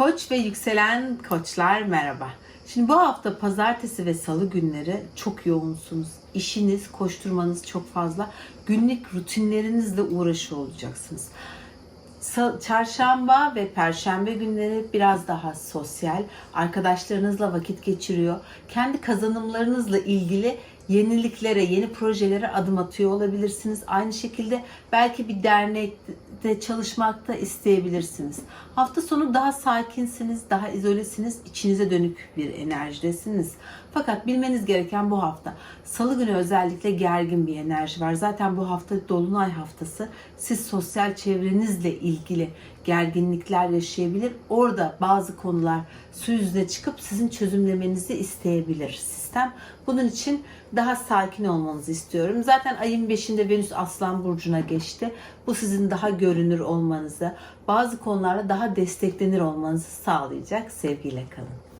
Koç ve yükselen koçlar merhaba. Şimdi bu hafta pazartesi ve salı günleri çok yoğunsunuz. İşiniz, koşturmanız çok fazla. Günlük rutinlerinizle uğraşıyor olacaksınız. Çarşamba ve perşembe günleri biraz daha sosyal, arkadaşlarınızla vakit geçiriyor. Kendi kazanımlarınızla ilgili yeniliklere, yeni projelere adım atıyor olabilirsiniz. Aynı şekilde belki bir dernekte çalışmakta isteyebilirsiniz. Hafta sonu daha sakinsiniz, daha izolesiniz, içinize dönük bir enerjidesiniz. Fakat bilmeniz gereken bu hafta salı günü özellikle gergin bir enerji var. Zaten bu hafta dolunay haftası. Siz sosyal çevrenizle ilgili gerginlikler yaşayabilir. Orada bazı konular su yüzüne çıkıp sizin çözümlemenizi isteyebilir sistem. Bunun için daha sakin olmanızı istiyorum. Zaten ayın 5'inde Venüs Aslan Burcu'na geçti. Bu sizin daha görünür olmanızı, bazı konularda daha desteklenir olmanızı sağlayacak. Sevgiyle kalın.